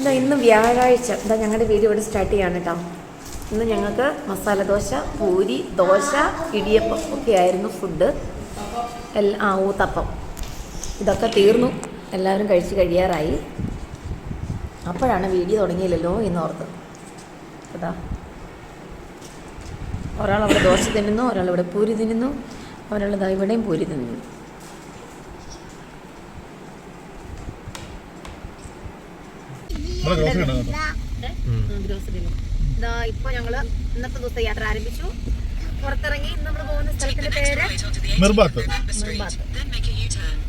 ഇതാ ഇന്ന് വ്യാഴാഴ്ച. ഇതാ ഞങ്ങളുടെ വീഡിയോ ഇവിടെ സ്റ്റാർട്ട് ചെയ്യാണ് കേട്ടോ ഇന്ന് ഞങ്ങൾക്ക് മസാല ദോശ പൂരി ദോശ ഇടിയപ്പം ഒക്കെ ആയിരുന്നു ഫുഡ് എല്ലാ ആ ഊത്തപ്പം. ഇതൊക്കെ തീർന്നു. എല്ലാവരും കഴിച്ച് കഴിയാറായി. അപ്പോഴാണ് വീഡിയോ തുടങ്ങിയില്ലല്ലോ എന്നോർത്ത്. അതാ. ഒരാളവിടെ ദോശ തിന്നുന്നു ഒരാളിവിടെ പൂരി തിന്നുന്നു. ഒരാൾ ഇതാ ഇവിടെയും പൂരി തിന്നുന്നു. ഇവിടെ ഗ്രോസറി ഉണ്ട് കേട്ടോ. ഇതാ ഇപ്പോൾ ഞങ്ങൾ ഇന്നത്തെ ദിവസത്തെ യാത്ര ആരംഭിച്ചു. പുറത്തിറങ്ങി ഇന്ന് നമ്മൾ പോകുന്ന സ്ഥലത്തിന്റെ പേര് നിർബാത്ത്.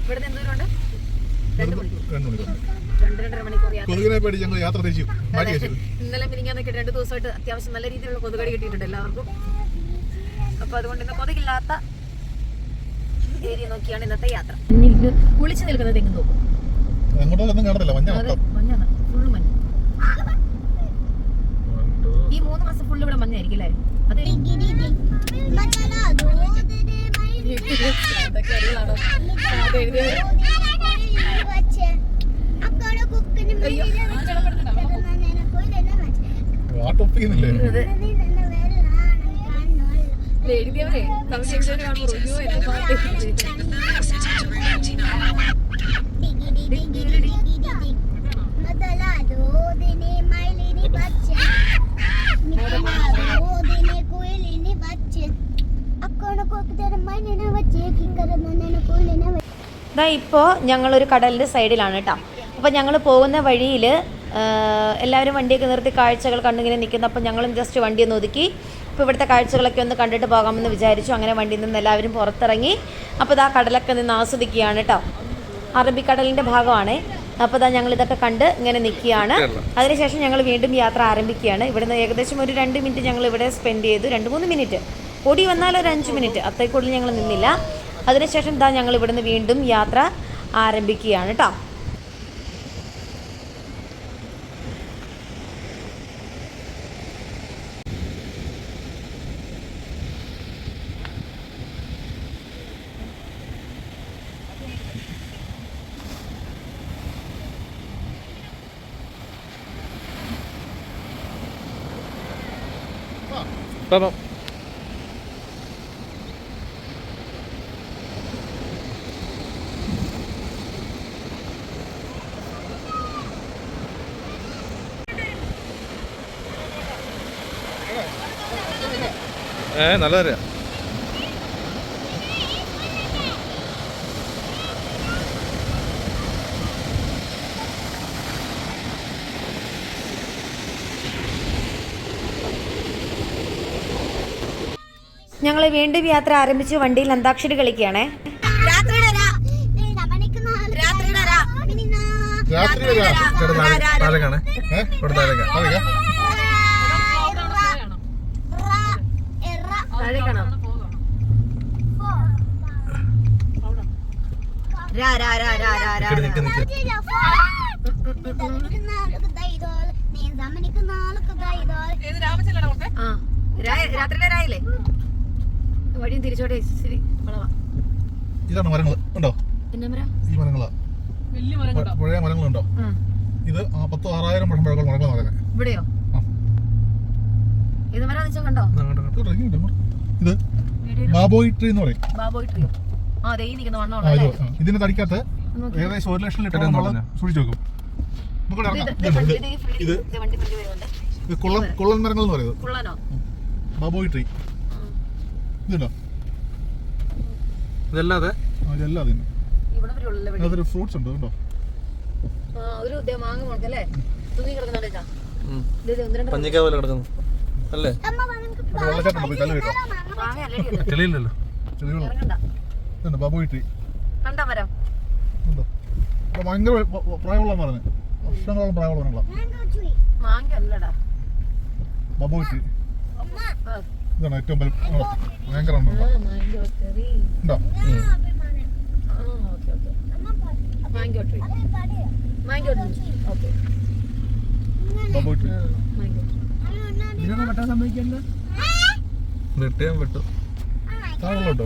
ഇവിടെ നിന്ന് രണ്ട് മണിക്കൂർ. രണ്ട് മണിക്കൂർ. രണ്ട് രണ്ടര മണിക്കൂർ യാത്ര. കൊതുകിനെ പേടി ഞങ്ങൾ യാത്ര തിരിച്ചു. മാറ്റി വെച്ചു ഇന്നലെ മിനിങ്ങാന്നൊക്കെ രണ്ട് ദിവസമായിട്ട് അത്യാവശ്യം നല്ല രീതിയിലുള്ള കൊതുകടി കിട്ടിയിട്ടുണ്ട് എല്ലാവർക്കും. അപ്പൊ അതുകൊണ്ട് ഇന്ന് കൊതുകില്ലാത്ത ഏരിയ നോക്കിയാണ് ഇന്നത്തെ യാത്ര. കുളിച്ചു നിൽക്കുന്നത് തെങ്ങ് നോക്കും. അങ്ങോട്ടൊന്നും കാണത്തില്ല. മഞ്ഞ മഞ്ഞാണ്. ഫുള്ള് മഞ്ഞ ഈ മൂന്ന് മാസം ഫുള്ള് ഇവിടെ മഞ്ഞായിരിക്കും അല്ലേ? അതെ. എഴുതിയവരെ സംശയിച്ചവര് കാണുമ്പോ അയ്യോ എന്റെ പാട്ട്. ഇതാ ഇപ്പോൾ ഞങ്ങളൊരു കടലിന്റെ സൈഡിലാണ് കേട്ടോ അപ്പോൾ ഞങ്ങൾ പോകുന്ന വഴിയിൽ എല്ലാവരും വണ്ടിയൊക്കെ നിർത്തി കാഴ്ചകൾ കണ്ടിങ്ങനെ നിൽക്കുന്നു. അപ്പോൾ ഞങ്ങളും ജസ്റ്റ് വണ്ടി ഒന്ന് ഒതുക്കി. അപ്പോൾ ഇവിടുത്തെ കാഴ്ചകളൊക്കെ ഒന്ന് കണ്ടിട്ട് പോകാമെന്ന് വിചാരിച്ചു. അങ്ങനെ വണ്ടിയിൽ നിന്ന് എല്ലാവരും പുറത്തിറങ്ങി. അപ്പോൾ ഇതാ കടലൊക്കെ നിന്ന് ആസ്വദിക്കുകയാണ് കേട്ടോ അറബിക്കടലിന്റെ ഭാഗമാണ്. അപ്പോൾ ഇതാ ഞങ്ങൾ ഇതൊക്കെ കണ്ട് ഇങ്ങനെ നിൽക്കുകയാണ്. അതിനുശേഷം ഞങ്ങൾ വീണ്ടും യാത്ര ആരംഭിക്കുകയാണ്. ഇവിടുന്ന് ഏകദേശം ഒരു രണ്ട് മിനിറ്റ് ഞങ്ങൾ ഇവിടെ സ്പെൻഡ് ചെയ്തു. രണ്ട് മൂന്ന് മിനിറ്റ്. ഓടി വന്നാൽ ഒരു അഞ്ച് മിനിറ്റ്. അത്രയും കൂടുതൽ ഞങ്ങൾ നിന്നില്ല. അതിനുശേഷം ഇതാ ഞങ്ങൾ ഇവിടുന്ന് വീണ്ടും യാത്ര ആരംഭിക്കുകയാണ് കേട്ടോ പാപ്പം ഏ നല്ലതറിയാ ഞങ്ങൾ വീണ്ടും യാത്ര ആരംഭിച്ച് വണ്ടിയിൽ അന്താക്ഷരി കളിക്കുകയാണേ. രാത്രി വരാ രാ രാ രാ രാ രാ രാ നിക്ക് നിക്ക് നിക്ക് ആ രാ- രാത്രിയിലെ രായില്ലേ? വഴിയും തിരിച്ചോട്ടെ ശരി വളവാ. ഇതാണ് മരങ്ങൾ ഉണ്ടോ? എന്നാ മരാ? ഈ മരങ്ങളാ. പഴയ മരങ്ങളുണ്ടോ? ഇത് പത്ത് ആറായിരം വർഷം പഴക്കമുള്ള മരങ്ങളാണ് പറയുന്നത് ഇവിടെയോ? ഇത്. ഇത് ട്രീ എന്ന് പറയും. ബാബോയി ട്രീയോ? ആ ദേ ഈ നിൽക്കുന്ന ആ, വണ്ണമുള്ള ഇത് അല്ലേ ആ. ഇതിന്റെ തടിക്കകത്ത് ഏകദേശം ഒരു ലക്ഷം ലിറ്റർ? സൂക്ഷിച്ചു വെക്കും. നമുക്ക് ഇത് കുള്ളൻ കുള്ളൻ മരങ്ങൾ എന്ന് പറയുന്നത്. കുള്ളനോ? Baobab tree. ഇതുണ്ടോ? ഇതല്ലാതെ? ഇതല്ലാതെ അതൊരു ഫ്രൂട്ട്സ് ഉണ്ട് കേട്ടോ ആ, ഒരു മാങ്ങ മുളക്കല്ലേ തൂങ്ങി കിടക്കുന്നുണ്ട് പോലെ കിടക്കുന്നു. അല്ലേ? വെള്ളച്ചാട്ടം പോയി കല്ല് കിട്ടോ. തെളിയില്ലല്ലോ. ഇതുണ്ട് ബാബോയ് ട്രീ കണ്ടോ മരം ഭയങ്കര പ്രായമുള്ള മരമാണ് വർഷങ്ങളോളം പ്രായമുള്ള മരങ്ങളാണ് മാങ്ങ അല്ലടാ ബാബോയ് ട്രീ ഇതാണ് ഏറ്റവും? ഭയങ്കര ഉണ്ടോ മാങ്കോ ട്രീ. ഉണ്ടോ ഉം. ആ, okay, okay. Mango tree. Mango. Okay. Baobab tree ആ, മാങ്കോ ട്രീ. വെട്ടിയാൻ വെട്ടു താഴെ ഉണ്ടോ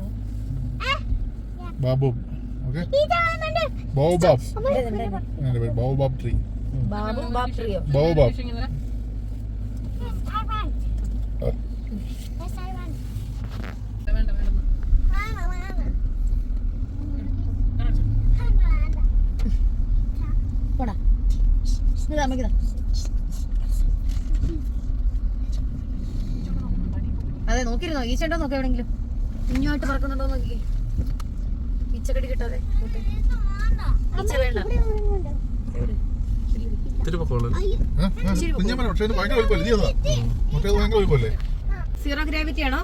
Babu. Okay baobab baobab tree baobab അതെ നോക്കിയിരുന്നോ? ഈച്ചണ്ടോ നോക്കാം എവിടെങ്കിലും ഇങ്ങോട്ട് പറക്കുന്നുണ്ടോ നോക്കി ഈച്ചക്കടി കിട്ടാതെ. സീറോ ഗ്രാവിറ്റി ആണോ?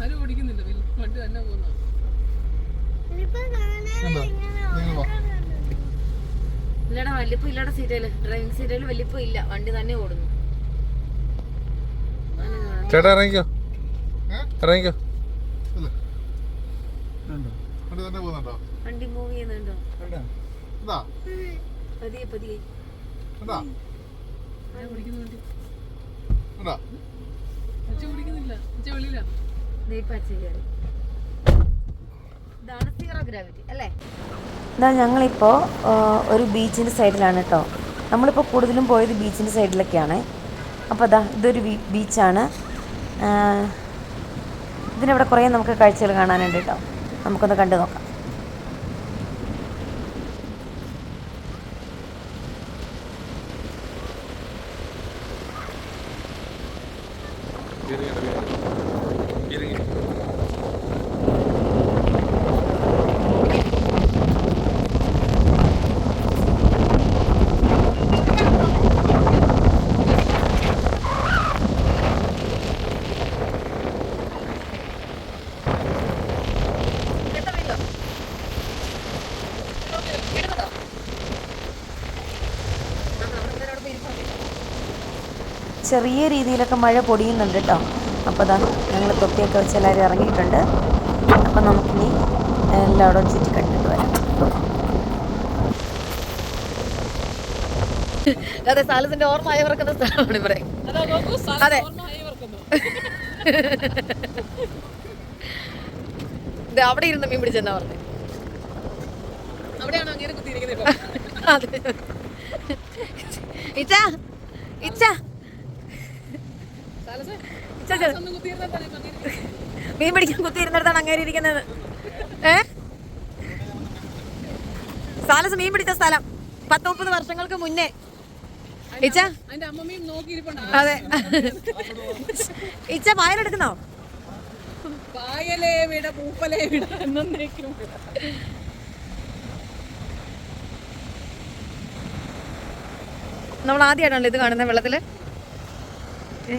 ആരും ഓടിക്കുന്നില്ല. വണ്ടി തന്നെ പോകുന്നു. ഇല്ലടാ വലിപ്പം ഇല്ലടാ സീരിയൽ. ഡ്രൈവിംഗ് സീരിയൽ വലിപ്പം ഇല്ല. വണ്ടി തന്നെ ഓടുന്നു. ചേട്ടാ ഇറങ്ങിക്കോ? ഇറങ്ങിക്കോ. വണ്ടി തന്നെ പോകുന്നുണ്ടോ? വണ്ടി മൂവ് ചെയ്യുന്നുണ്ടോ? എന്താ പതിയെ പതിയെ. എന്താ ആരും ഓടിക്കുന്ന വണ്ടി. എന്താ ഉച്ച ഓടിക്കുന്നില്ല ഉച്ച വെളിയില. ദേ ഇപ്പൊ അച്ഛൻ കയറി. ഇതാണ് സീറോ ഗ്രാവിറ്റി അല്ലേ? ഇതാ ഞങ്ങളിപ്പോൾ ഒരു ബീച്ചിന്റെ സൈഡിലാണ് കേട്ടോ നമ്മളിപ്പോ കൂടുതലും പോയത് ബീച്ചിന്റെ സൈഡിലൊക്കെയാണ്. അപ്പോൾ അതാ ഇതൊരു ബീച്ചാണ്. ഇതിനവിടെ കുറേ നമുക്ക് കാഴ്ചകൾ കാണാനുണ്ട് കേട്ടോ. നമുക്കൊന്ന് കണ്ടു നോക്കാം. ചെറിയ രീതിയിലൊക്കെ മഴ പൊടിയുന്നുണ്ട് കേട്ടോ അപ്പോൾ അതാ ഞങ്ങൾ തൊപ്പിയൊക്കെ വെച്ച് എല്ലാവരും ഇറങ്ങിയിട്ടുണ്ട്. അപ്പം നമുക്കിനി എല്ലായിടവും ചുറ്റി കണ്ടിട്ട് വരാം. അതെ സാലസിന്റെ ഓർമ്മ അയവർക്കുന്ന സ്ഥലമാണ് ഇവിടെ. അതാ അവിടെ ഇരുന്ന് മീൻ പിടിച്ചെന്നാ പറഞ്ഞത് അവിടെയാണ് അങ്ങനെ കുത്തിയിരിക്കുന്നത് ഇച്ച സാലസേ ഇച്ച ചെ- ഒന്നും കുത്തിയിരുന്നാ ഇപ്പൊ തിരിച്ച് മീൻ പിടിക്കാൻ കുത്തിയിരുന്നിടത്താണ് അങ്ങേരി ഇരിക്കുന്നത്. ഏ? സാലസ് മീൻ പിടിച്ച സ്ഥലം പത്ത് മുപ്പത് വർഷങ്ങൾക്ക് മുന്നേ. ഇച്ച? അതെ. ഇച്ച പായലെടുക്കുന്നോ പായലേ വിട പൂപ്പലേ വിട എന്നേക്കും നമ്മൾ ആദ്യമായിട്ടാണല്ലോ ഇത് കാണുന്ന വെള്ളത്തിൽ. ഏ.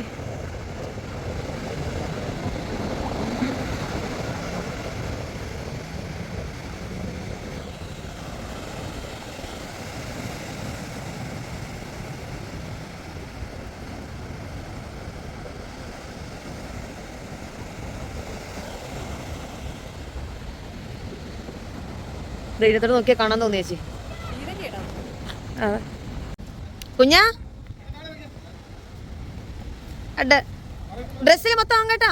ധൈര്യത്തോടെ നോക്കിയാൽ കാണാൻ തോന്നി ചേച്ചി. അതെ കുഞ്ഞാ? ഡ്രസ്സിൽ മൊത്തം അങ്ങോട്ടാ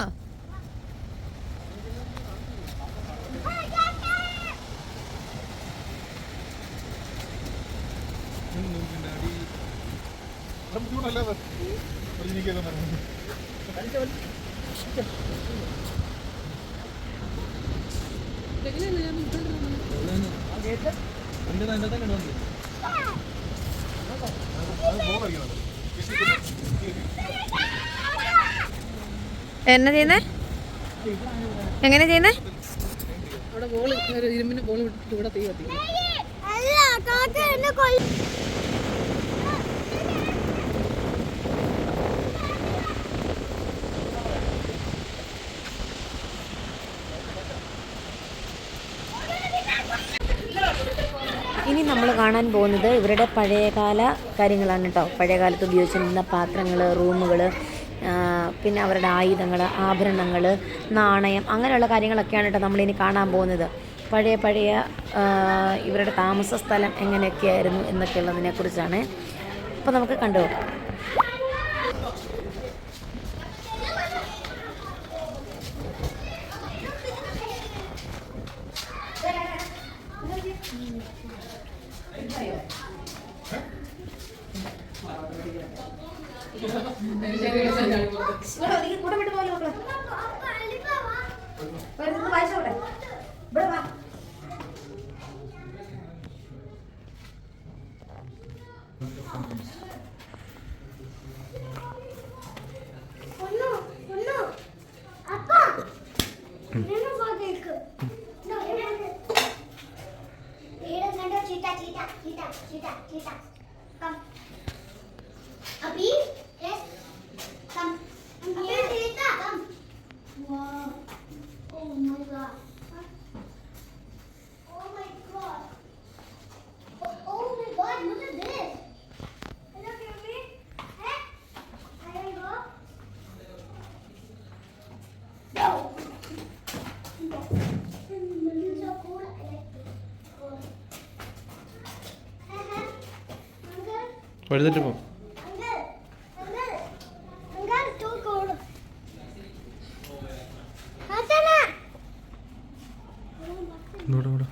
ബുദ്ധിമുട്ടല്ലേ അത് ഒരിഞ്ഞിരിക്കുന്നത് എങ്ങനെയാണ് ഞാൻ മുന്നോട്ട് പോകുന്നത്? എന്നാ ചെയ്യുന്നേ? എങ്ങനെ ചെയ്യുന്നേ? അവിടെ ഇരുമ്പിന്റെ ബോൾ വിട്ടിട്ട് ഇവിടെ തീ കത്തിക്കും ഇനി നമ്മൾ കാണാൻ പോകുന്നത് ഇവരുടെ പഴയകാല കാര്യങ്ങളാണ് കേട്ടോ പഴയകാലത്ത് ഉപയോഗിച്ചിരുന്ന പാത്രങ്ങൾ റൂമുകൾ പിന്നെ അവരുടെ ആയുധങ്ങൾ ആഭരണങ്ങൾ നാണയം അങ്ങനെയുള്ള കാര്യങ്ങളൊക്കെയാണ് കേട്ടോ നമ്മളിനി കാണാൻ പോകുന്നത്. പഴയ പഴയ ഇവരുടെ താമസ സ്ഥലം എങ്ങനെയൊക്കെയായിരുന്നു എന്നൊക്കെയുള്ളതിനെക്കുറിച്ചാണ് അപ്പോൾ നമുക്ക് കണ്ടുപോകാം अभी എഴുന്നേറ്റ് പോ. ഇവിടെ ഇവിടെ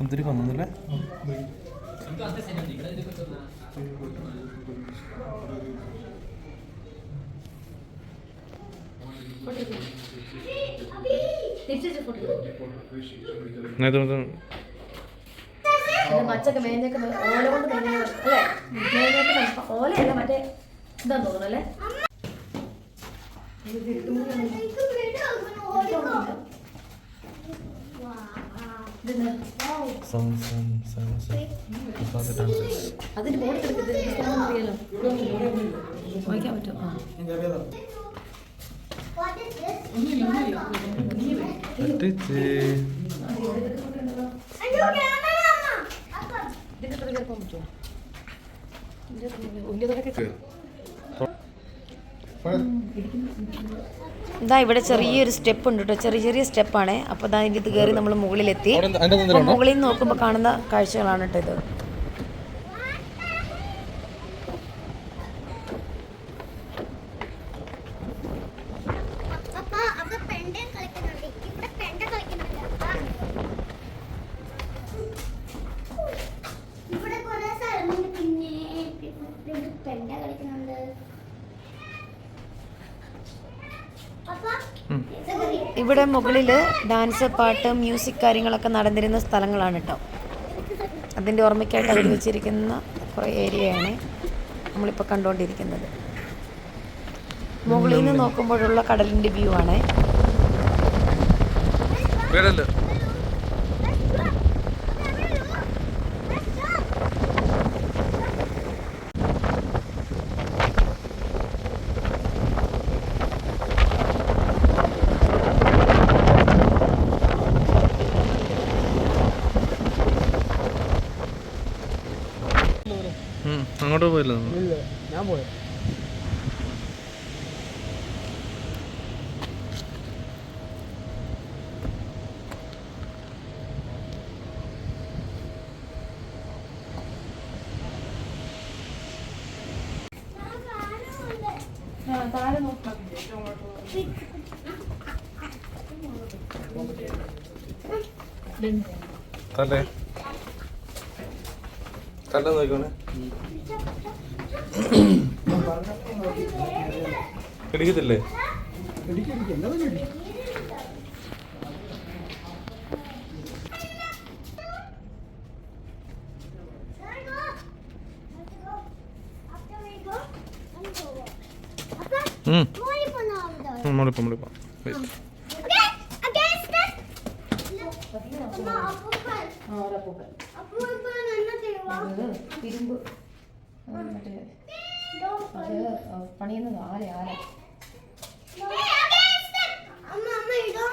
ഒത്തിരി വന്നില്ലേ മച്ചൊക്കെ മേഞ്ഞൊക്കെ ഓല കൊണ്ട് മേഞ്ഞ അല്ലേ മേഞ്ഞൊക്കെ ഓലയല്ല മറ്റേ എന്താന്ന് തോന്നുന്നു അല്ലേ അതിന്റെ ബോർഡ് അറിയാലോ വായിക്കാൻ അപ്പ. ഇതിന്റെ അത്ര കേൾക്കാൻ പറ്റുമോ? ഇതിന്റെ ഇതാ ഇവിടെ ചെറിയൊരു സ്റ്റെപ്പ് ഉണ്ട് കേട്ടോ ചെറിയ ചെറിയ സ്റ്റെപ്പാണ്. അപ്പോൾ ഇതാ ഇതിന്റെ ഇത് കയറി നമ്മൾ മുകളിലെത്തി. മുകളിൽ നിന്ന് നോക്കുമ്പോൾ കാണുന്ന കാഴ്ചകളാണ് കേട്ടോ ഇത് അപ്പ അവിടെ പെണ്ട കളിക്കുന്നുണ്ട് ഇവിടെ പെണ്ട കളിക്കുന്നുണ്ട് അപ്പ. ഇവിടെ കുറെ സ്ഥലമുണ്ട് പിന്നെ ഇവിടെ പെണ്ട കളിക്കുന്നുണ്ട് അപ്പ ഇത് കറി. ഇവിടെ മുകളിൽ ഡാൻസ് പാട്ട് മ്യൂസിക് കാര്യങ്ങളൊക്കെ നടന്നിരുന്ന സ്ഥലങ്ങളാണ് കേട്ടോ അതിന്റെ ഓർമ്മയ്ക്കായിട്ട് അവർ വെച്ചിരിക്കുന്ന കുറേ ഏരിയയാണ് നമ്മളിപ്പോൾ കണ്ടുകൊണ്ടിരിക്കുന്നത് മുകളിൽ നിന്ന് നോക്കുമ്പോഴുള്ള കടലിന്റെ വ്യൂ ആണ് വീടല്ല ഉം, അങ്ങോട്ട് പോയില്ല. ഞാൻ തല്ലേ അത് ആ, പണിയുന്നത് ആല ആല അമ്മ അമ്മ ഇതോ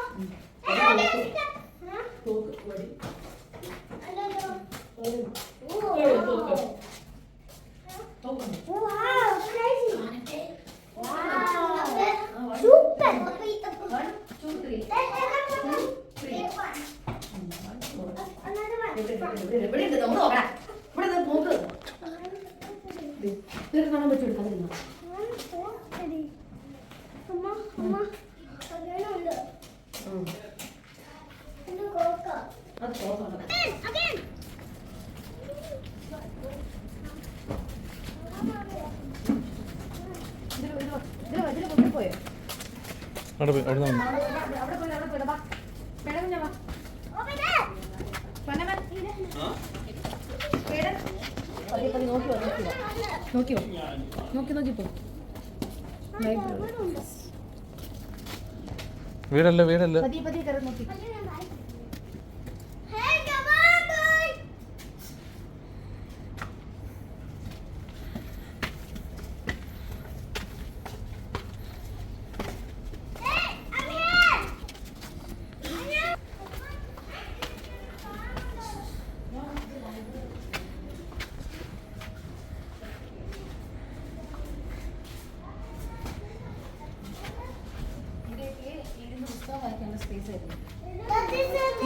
ഇവിടെ ഉണ്ട് നമ്മൾ നോക്കണം ഇവിടെ നിന്ന് നോക്ക് ഇതൊക്കെ കാണാൻ പറ്റുമോ കണ്ടിരുന്നോ അമ്മ അമ്മ അതിനുണ്ട് എന്റെ കോക്ക അത് തോക്കണം again ഇതിൽ ഇതിൽ ഇതിൽ പോയോ അവിടെ പോയി അവിടെ നിന്ന് നോക്കി നോക്കി നോക്കി നോക്കി നോക്കി പോ വീടല്ല വീടല്ല? പതിയെ പതിയെ കയറി നോക്കി.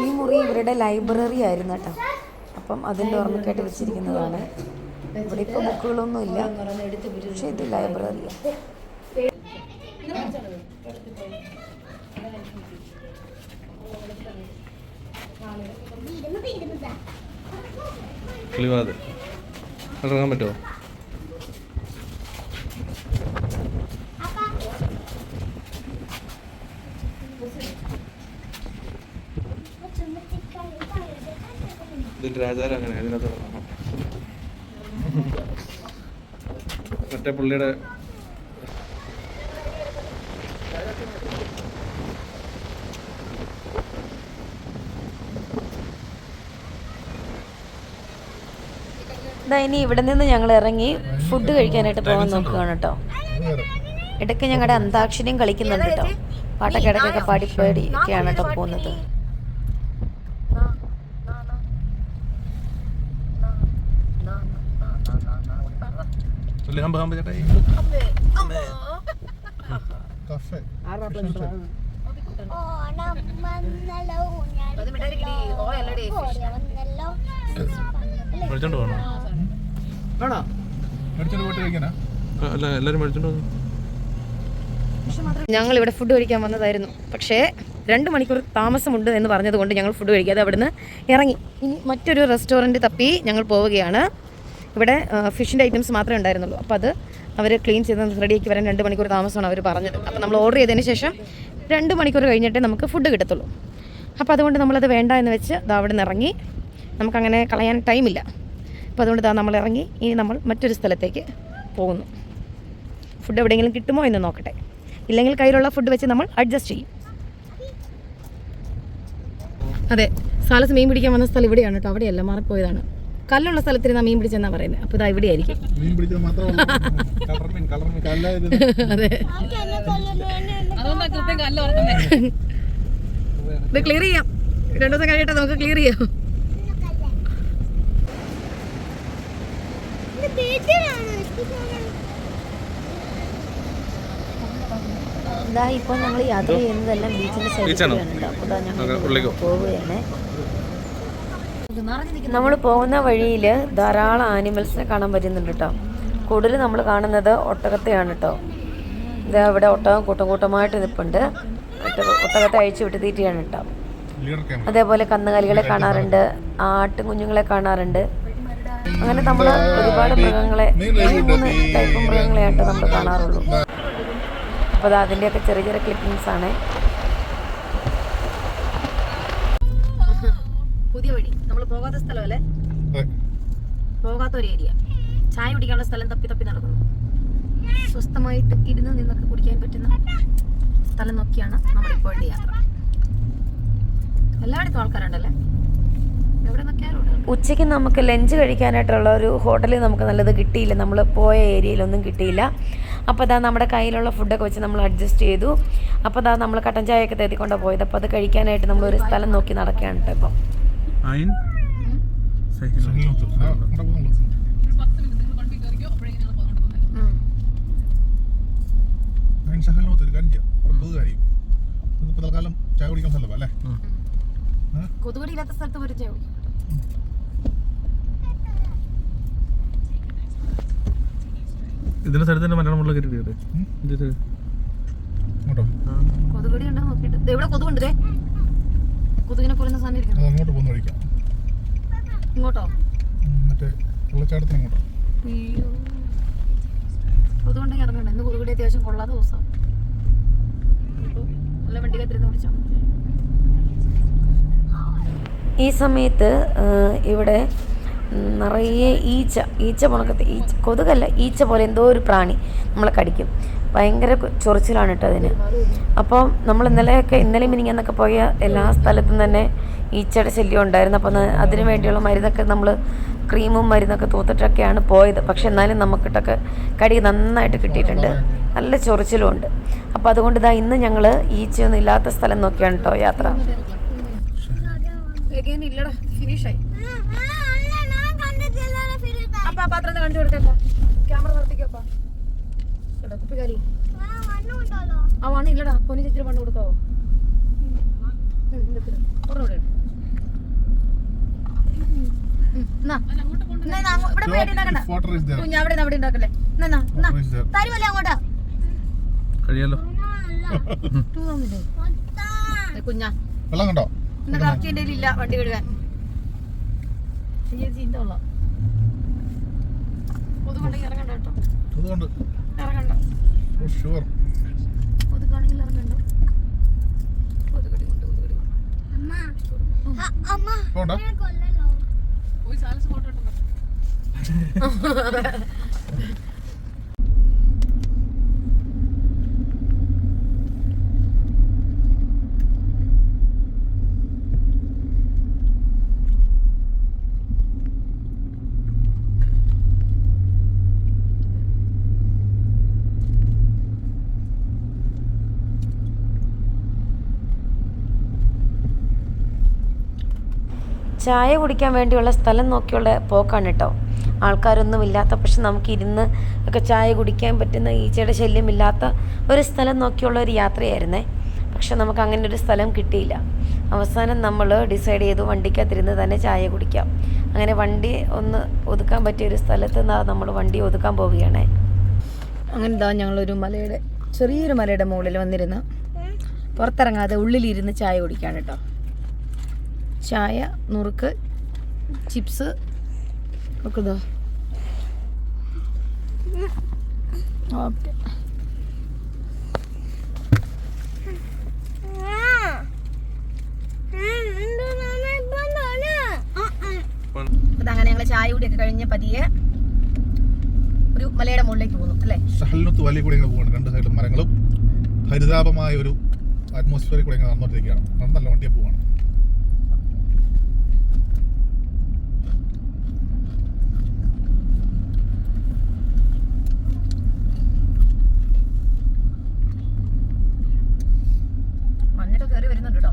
ഈ മുറി ഇവരുടെ ലൈബ്രറി ആയിരുന്നു കേട്ടോ. അപ്പം അതിന്റെ ഓർമ്മക്കായിട്ട് വെച്ചിരിക്കുന്നതാണ്. ഇവിടെ ഇപ്പോൾ ബുക്കുകളൊന്നും ഇല്ല. പക്ഷേ ഇത് ലൈബ്രറിയാണ് കിളിവാതെ ഇറങ്ങാൻ പറ്റുമോ? രാജാരം അങ്ങനെ അതിനകത്ത്. മറ്റേ പുള്ളിയുടെ ഇനി ഇവിടെ നിന്ന് ഞങ്ങൾ ഇറങ്ങി ഫുഡ് കഴിക്കാനായിട്ട് പോകാൻ നോക്കുകയാണ് കേട്ടോ. ഇടയ്ക്ക് ഞങ്ങളുടെ അന്താക്ഷരിയും കളിക്കുന്നുണ്ട് കേട്ടോ. പാട്ടൊക്കെ ഇടയ്ക്കൊക്കെ പാടി പാടി ഒക്കെയാണ് കേട്ടോ പോകുന്നത്. പുള്ളി ഹമ്പ ഹമ്പ ചേട്ടായി മേടിച്ചോണ്ട് പോകണോ മേടിച്ചോണ്ട് പോയിട്ട് കഴിക്കാനാ അല്ല എല്ലാവരും മേടിച്ചോണ്ട് വന്നു ഞങ്ങൾ ഇവിടെ ഫുഡ് കഴിക്കാൻ വന്നതായിരുന്നു. പക്ഷേ രണ്ട് മണിക്കൂർ താമസമുണ്ട് എന്ന് പറഞ്ഞതുകൊണ്ട് ഞങ്ങൾ ഫുഡ് കഴിക്കാതെ അവിടുന്ന് ഇറങ്ങി. ഇനി മറ്റൊരു റെസ്റ്റോറന്റ് തപ്പി ഞങ്ങൾ പോവുകയാണ്. ഇവിടെ ഫിഷിന്റെ ഐറ്റംസ് മാത്രമേ ഉണ്ടായിരുന്നുള്ളൂ. അപ്പോൾ അത് അവർ ക്ലീൻ ചെയ്ത് റെഡിയാക്കി വരാൻ രണ്ട് മണിക്കൂർ താമസമാണ് അവർ പറഞ്ഞത്. അപ്പോൾ നമ്മൾ ഓർഡർ ചെയ്തതിന് ശേഷം രണ്ട് മണിക്കൂർ കഴിഞ്ഞിട്ടേ നമുക്ക് ഫുഡ് കിട്ടത്തുള്ളൂ. അപ്പോൾ അതുകൊണ്ട് നമ്മളത് വേണ്ട എന്ന് വെച്ച് അത് അവിടെ നിന്ന് ഇറങ്ങി. നമുക്കങ്ങനെ കളയാൻ ടൈമില്ല അപ്പോൾ അതുകൊണ്ട് ഇതാ നമ്മൾ ഇറങ്ങി. ഇനി നമ്മൾ മറ്റൊരു സ്ഥലത്തേക്ക് പോകുന്നു. ഫുഡ് എവിടെയെങ്കിലും കിട്ടുമോ എന്ന് നോക്കട്ടെ. ഇല്ലെങ്കിൽ കയ്യിലുള്ള ഫുഡ് വെച്ച് നമ്മൾ അഡ്ജസ്റ്റ് ചെയ്യും. അതെ സാലസ് മീൻ പിടിക്കാൻ വന്ന സ്ഥലം ഇവിടെയാണ് കേട്ടോ. അവിടെയല്ല മാറിപ്പോയതാണ് കല്ലുള്ള സ്ഥലത്തിരുന്ന മീൻ പിടിച്ചെന്നാ പറയുന്നത് അപ്പൊ ഇതാ ഇവിടെ ആയിരിക്കും പിടിച്ചത് മാത്രമല്ല കളർ മീൻ കളർ മീൻ കല്ലായത് അതെ. അതുകൊണ്ടാ കൃത്യം കല്ല് ഓർക്കുന്നേ ഇത് ക്ലിയർ ചെയ്യാം. രണ്ടു ദിവസം കഴിയട്ടെ നമുക്ക് ക്ലിയർ ചെയ്യാം. ഇത് ഇപ്പോൾ ഞങ്ങൾ യാത്ര ചെയ്യുന്നതെല്ലാം ബീച്ചിന്റെ സൈഡിൽ അപ്പോൾ ഞങ്ങൾ? പോവുകയാണ്. നമ്മൾ പോകുന്ന വഴിയിൽ ധാരാളം ആനിമൽസിനെ കാണാൻ പറ്റുന്നുണ്ട് കേട്ടോ കൂടുതൽ നമ്മൾ കാണുന്നത് ഒട്ടകത്തെയാണ് കേട്ടോ ഇത് അവിടെ ഒട്ടകം കൂട്ടം കൂട്ടമായിട്ട് നിൽപ്പുണ്ട് ഒട്ടക- ഒട്ടകത്തെ അഴിച്ചു വിട്ട് തീറ്റയാണ് കേട്ടോ അതേപോലെ കന്നുകാലികളെ കാണാറുണ്ട്. ആട്ടും കുഞ്ഞുങ്ങളെ കാണാറുണ്ട്. അങ്ങനെ നമ്മൾ ഒരുപാട് മൃഗങ്ങളെ മൂന്ന് ടൈപ്പ് മൃഗങ്ങളെയായിട്ട് നമ്മൾ കാണാറുള്ളൂ. അപ്പോൾ അത് അതിന്റെയൊക്കെ ചെറിയ ചെറിയ ക്ലിപ്പിങ്സ് ആണ് പുതിയ വഴി നമ്മൾ പോകാത്ത സ്ഥലമല്ലേ? പോകാത്ത ഒരു ഏരിയ. ചായ കുടിക്കാനുള്ള സ്ഥലം തപ്പി തപ്പി നടക്കുന്നു. സ്വസ്ഥമായിട്ട് ഇരുന്ന് നിന്നൊക്കെ കുടിക്കാൻ പറ്റുന്ന സ്ഥലം നോക്കിയാണ് നമ്മൾ ഇപ്പോഴത്തെ യാത്ര. എല്ലായിടത്തും ആൾക്കാരുണ്ടല്ലേ? എവിടെ നോക്കിയാലും ഉച്ചയ്ക്ക് നമുക്ക് ലഞ്ച് കഴിക്കാനായിട്ടുള്ള ഒരു ഹോട്ടലിൽ നമുക്ക് നല്ലത് കിട്ടിയില്ല. നമ്മൾ പോയ ഏരിയയിലൊന്നും കിട്ടിയില്ല. അപ്പോൾ അതാ നമ്മുടെ കയ്യിലുള്ള ഫുഡൊക്കെ വെച്ച് നമ്മൾ അഡ്ജസ്റ്റ് ചെയ്തു. അപ്പോൾ അതാ നമ്മൾ കട്ടൻ ചായയൊക്കെ തേത്തിക്കൊണ്ടാണ് പോയത്. അപ്പോൾ അത് കഴിക്കാനായിട്ട് നമ്മൾ ഒരു സ്ഥലം നോക്കി നടക്കുകയാണ് കേട്ടോ ഇപ്പം. പോകുന്നുള്ളൂ. ഒരു കാര്യം ചെയ്യാം. പൊതു കാര്യം. ഇതിപ്പോ തൽക്കാലം ചായ കുടിക്കാൻ സ്ഥലം അല്ലേ? കൊതുകടി ഇല്ലാത്ത സ്ഥലത്ത് പോയി ചായ കുടിക്കാം. ഇതിന്റെ സ്ഥലത്ത് തന്നെ മലയാളം മുകളിൽ കയറ്റി ഉം. ഇത് അങ്ങോട്ടോ? കൊതുകടി ഉണ്ടോ നോക്കിയിട്ട്. ദേ ഇവിടെ കൊതുകുണ്ട് ദേ. കൊതുകിനെ കൊല്ലുന്ന സാധനം അങ്ങോട്ട് പോകുന്ന വഴിക്കാം. ഇങ്ങോട്ടോ? മറ്റേ വെള്ളച്ചാട്ടത്തിന് ഇങ്ങോട്ടോ. അയ്യോ. കൊതുകുണ്ടെങ്കിൽ ഇറങ്ങണ്ട. ഇന്ന് കുറുകൂടി അത്യാവശ്യം കൊള്ളാത്ത ദിവസം. നല്ല വണ്ടി കത്തിരുന്ന് പിടിച്ചോ. ഈ സമയത്ത് ഇവിടെ നിറയെ ഈച്ച ഈച്ച പുണക്കത്തെ ഈച്ച കൊതുകല്ല ഈച്ച പോലെ എന്തോ ഒരു പ്രാണി നമ്മളെ കടിക്കും. ഭയങ്കര ചൊറിച്ചിലാണ് കേട്ടോ അതിന്. അപ്പോൾ നമ്മൾ ഇന്നലെയൊക്കെ ഇന്നലെ മിനിങ്ങന്നൊക്കെ പോയ എല്ലാ സ്ഥലത്തും തന്നെ ഈച്ചയുടെ ശല്യം ഉണ്ടായിരുന്നു അപ്പം അതിനു വേണ്ടിയുള്ള മരുന്നൊക്കെ നമ്മൾ ക്രീമും മരുന്നൊക്കെ തൂത്തിട്ടൊക്കെയാണ് പോയത് പക്ഷെ എന്നാലും നമുക്കിട്ടൊക്കെ കടി നന്നായിട്ട് കിട്ടിയിട്ടുണ്ട് നല്ല ചൊറിച്ചിലും ഉണ്ട് അപ്പോൾ അതുകൊണ്ട് ഇതാ ഇന്ന് ഞങ്ങൾ ഈച്ചയൊന്നും ഇല്ലാത്ത സ്ഥലം നോക്കിയാണ് കേട്ടോ യാത്ര അപ്പൊ ആ മണ്ണ് ഇല്ലടാ പൊന്നി പണ്ട് കൊടുക്കാവോ ഇവിടെ പേടി ഉണ്ടാക്കണ്ട വാട്ടർ ഇസ് there. കുഞ്ഞ് അവിടെ ഉണ്ടാക്കല്ലേ. തരുമല്ലേ അങ്ങോട്ടാ കഴിയാലോ ടൂ തന്നില്ലേ ഏ, കുഞ്ഞാ വെള്ളം കണ്ടോ കറക്റ്റ് ഇല്ല വണ്ടി കൊതുകുണ്ടെങ്കിൽ ഇറങ്ങണ്ട കേട്ടോ അതുകൊണ്ട് ഇറങ്ങണ്ട ഷുവർ കൊതുകാണെങ്കിൽ ഇറങ്ങണ്ട കൊതുകടി കൊണ്ട് കൊതുകടി കൊണ്ട് അമ്മ അ- അമ്മ പോണ്ട എന്നെ കൊല്ലല്ലോ പോയി സാലസ് ഫോട്ടോ ഇട്ടോ ചായ കുടിക്കാൻ വേണ്ടിയുള്ള സ്ഥലം നോക്കിയുള്ള പോക്കാണ് കേട്ടോ. ആൾക്കാരൊന്നും ഇല്ലാത്ത പക്ഷെ നമുക്ക് ഇരുന്ന് ഒക്കെ ചായ കുടിക്കാൻ പറ്റുന്ന ഈച്ചയുടെ ശല്യമില്ലാത്ത ഒരു സ്ഥലം നോക്കിയുള്ള ഒരു യാത്രയായിരുന്നേ. പക്ഷെ നമുക്ക് അങ്ങനെ ഒരു സ്ഥലം കിട്ടിയില്ല. അവസാനം നമ്മൾ ഡിസൈഡ് ചെയ്തു വണ്ടിക്കകത്തിരുന്ന് തന്നെ ചായ കുടിക്കാം. അങ്ങനെ വണ്ടി ഒന്ന് ഒതുക്കാൻ പറ്റിയ ഒരു സ്ഥലത്ത് നമ്മൾ വണ്ടി ഒതുക്കാൻ പോവുകയാണേ. അങ്ങനെ ഇതാ ഞങ്ങളൊരു മലയുടെ ചെറിയൊരു മലയുടെ മുകളിൽ വന്നിരുന്ന് പുറത്തിറങ്ങാതെ ഉള്ളിലിരുന്ന് ചായ കുടിക്കാണ് കേട്ടോ. ചായ നുറുക്ക് ചിപ്സ് ഇതാ ഓക്കെ അങ്ങനെ ഞങ്ങൾ ചായ കുടിയൊക്കെ കഴിഞ്ഞ് പതിയെ ഒരു മലയുടെ മുകളിലേക്ക് പോകുന്നു അല്ലേ? ഷഹലിനൊത്ത് വലിയ കൂടി പോവാണ്. രണ്ട് സൈഡിലും മരങ്ങളും. ഹരിതാപമായ ഒരു അറ്റ്മോസ്ഫിയറിൽ കൂടെ നടന്നുകൊണ്ടിരിക്കുകയാണ്. നടന്നല്ല വണ്ടിയെ പോവാണ് മഞ്ഞൊക്കെ കയറി വരുന്നുണ്ട് കേട്ടോ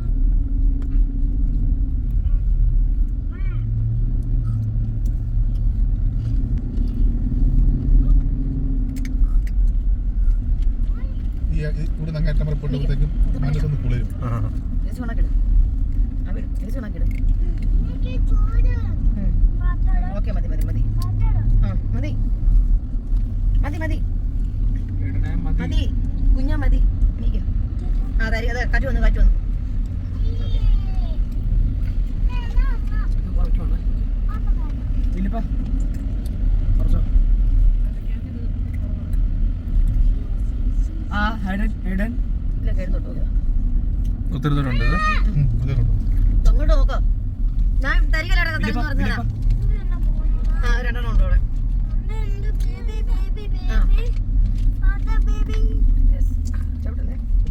ഈ വരെ പോയിട്ടുമ്പോഴത്തേക്കും മനസ്സൊന്ന് കുളിരും ഓക്കെ മതി മതി മതി. ആ മതി. മതി മതി. മതി. കുഞ്ഞാ മതി. നീക്ക്. ആ തരി അതെ കാറ്റ് വന്നു കാറ്റ് വന്നു. ആ ഹൈഡൻ ഹൈഡൻ ഒത്തിരി ദൂരം ഉണ്ട്. അങ്ങോട്ട് നോക്കാം. ഞാൻ തരികലാണ് തരുന്ന പറഞ്ഞതാ. ആ രണ്ടെണ്ണം ഉണ്ടോ അവിടെ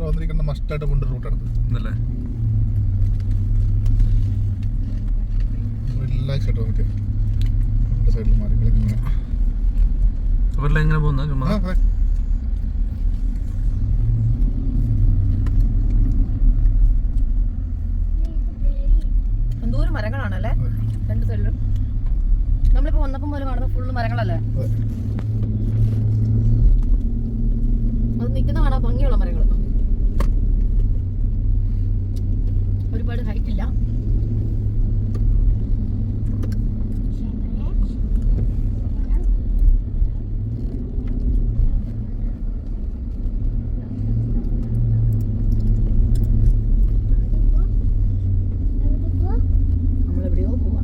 വന്നിരിക്കുന്ന മസ്റ്റായിട്ട് കൊണ്ട് റൂട്ടാണ് ഇന്നല്ലേ? റിലാക്സ് ആയിട്ട് പറ്റിയ സൈഡിൽ മാറി ഇങ്ങനെ. അവരെല്ലാം എങ്ങനെ പോകുന്ന? ചുമ്മാ ആ അതെ എന്തോരം മരങ്ങളാണല്ലേ രണ്ട് സൈഡിലും നമ്മളിപ്പോ വന്നപ്പോൾ പോലും കാണുന്ന ഫുള്ള് മരങ്ങളല്ലേ? അത് നിൽക്കുന്ന കാണാൻ ഭംഗിയുള്ള മരങ്ങൾ ഒരുപാട് ഹൈറ്റ് ഇല്ല നമ്മളെവിടെയോ പോവാ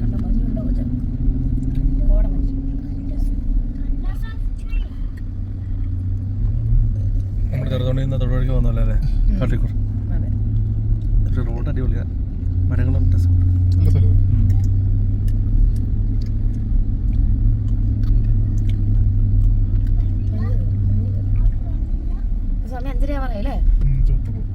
കണ്ട മഞ്ഞുണ്ടോ കൊച്ചാ? കോട മഞ്ഞ്. നമ്മുടെ ചെറുതോണ്ടി നിന്ന് തൊഴിലേക്ക് പോകുന്നല്ലേ അല്ലേ? കാട്ടിക്കൂടെ അതെ പക്ഷെ റോഡ് അടിപൊളിയാ മരങ്ങളും രസം നല്ല സ്ഥലം സമയം അഞ്ചര പറയല്ലേ ചുട്ടു പോകും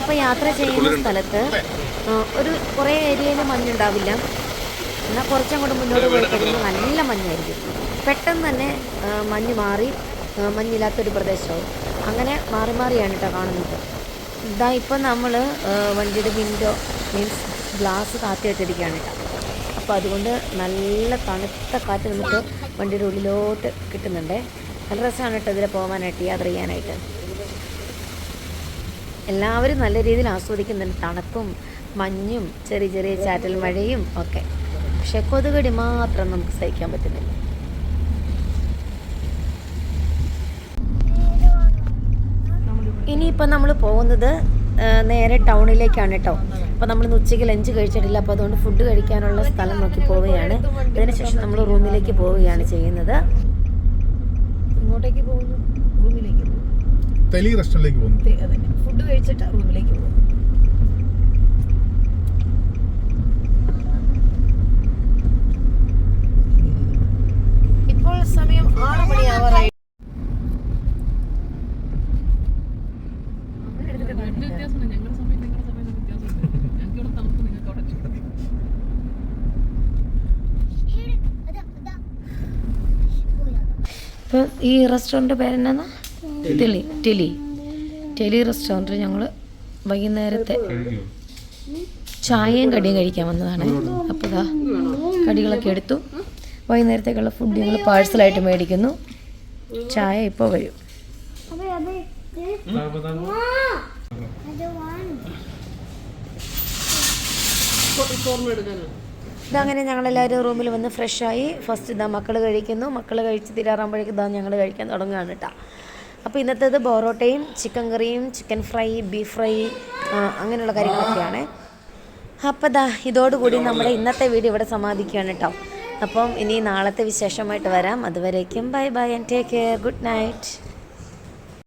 നമ്മളിപ്പോൾ യാത്ര ചെയ്യുന്ന സ്ഥലത്ത് ഒരു കുറേ ഏരിയയിൽ മഞ്ഞുണ്ടാവില്ല. എന്നാൽ കുറച്ചങ്ങോട്ട് മുന്നോട്ട് പോയി കഴിയുമ്പോൾ നല്ല മഞ്ഞായിരിക്കും. പെട്ടെന്ന് തന്നെ മഞ്ഞ് മാറി മഞ്ഞില്ലാത്തൊരു പ്രദേശമാവും അങ്ങനെ മാറി മാറിയാണ് കേട്ടോ കാണുന്നത്. ഇതാ ഇപ്പം നമ്മൾ വണ്ടിയുടെ വിൻഡോ മീൻസ് ഗ്ലാസ് കാത്തിയിട്ടിരിക്കുകയാണ് കേട്ടോ. അപ്പോൾ അതുകൊണ്ട് നല്ല തണുത്ത കാറ്റ് നമുക്ക് വണ്ടിയുടെ ഉള്ളിലോട്ട് കിട്ടുന്നുണ്ട്. നല്ല രസമാണ് കേട്ടോ ഇതിൽ പോകാനായിട്ട് യാത്ര ചെയ്യാനായിട്ട്. എല്ലാവരും നല്ല രീതിയിൽ ആസ്വദിക്കുന്നുണ്ട്. തണുപ്പും മഞ്ഞും ചെറിയ ചെറിയ ചാറ്റൽ മഴയും ഒക്കെ. പക്ഷെ കൊതുകടി മാത്രം നമുക്ക് സഹിക്കാൻ പറ്റുന്നില്ല. ഇനിയിപ്പോൾ നമ്മൾ പോകുന്നത് നേരെ ടൗണിലേക്കാണ് കേട്ടോ അപ്പോൾ നമ്മൾ ഉച്ചയ്ക്ക് ലഞ്ച് കഴിച്ചിട്ടില്ല. അപ്പോൾ അതുകൊണ്ട് ഫുഡ് കഴിക്കാനുള്ള സ്ഥലം നോക്കി പോവുകയാണ്. അതിനുശേഷം നമ്മൾ റൂമിലേക്ക് പോവുകയാണ് ചെയ്യുന്നത്. ഇങ്ങോട്ടേക്ക് പോകുന്നു. തെലി റെസ്റ്റോറന്റിലേക്ക് പോകുന്നു. ഫുഡ് കഴിച്ചിട്ട് റൂമിലേക്ക് പോകും ഇപ്പോൾ സമയം ആറ് ചൂട് ഇപ്പോൾ ഈ റെസ്റ്റോറന്റ് പേരെന്നാ ടെലി ടെലി. ടെലി റെസ്റ്റോറന്റ് ഞങ്ങൾ വൈകുന്നേരത്തെ ചായയും കടിയും കഴിക്കാൻ വന്നതാണ്. അപ്പോൾ ഇതാ കടികളൊക്കെ എടുത്തു. വൈകുന്നേരത്തേക്കുള്ള ഫുഡ് ഞങ്ങൾ പാഴ്സലായിട്ട് മേടിക്കുന്നു. ചായ ഇപ്പോൾ വരും ഇതങ്ങനെ ഞങ്ങളെല്ലാവരും റൂമിൽ വന്ന് ഫ്രഷായി ഫസ്റ്റ് ഇതാ മക്കൾ കഴിക്കുന്നു. മക്കൾ കഴിച്ച് തീരാറാകുമ്പോഴേക്കും ഇതാ ഞങ്ങൾ കഴിക്കാൻ തുടങ്ങുകയാണ് കേട്ടോ അപ്പോൾ ഇന്നത്തേത് ബൊറോട്ടയും ചിക്കൻ കറിയും ചിക്കൻ ഫ്രൈ ബീഫ് ഫ്രൈ അങ്ങനെയുള്ള കാര്യങ്ങളൊക്കെയാണ്. അപ്പോൾ ദാ ഇതോടുകൂടി നമ്മുടെ ഇന്നത്തെ വീഡിയോ ഇവിടെ സമാപിക്കുകയാണ് കേട്ടോ അപ്പം ഇനി നാളത്തെ വിശേഷമായിട്ട് വരാം. അതുവരേക്കും bye bye and take care good night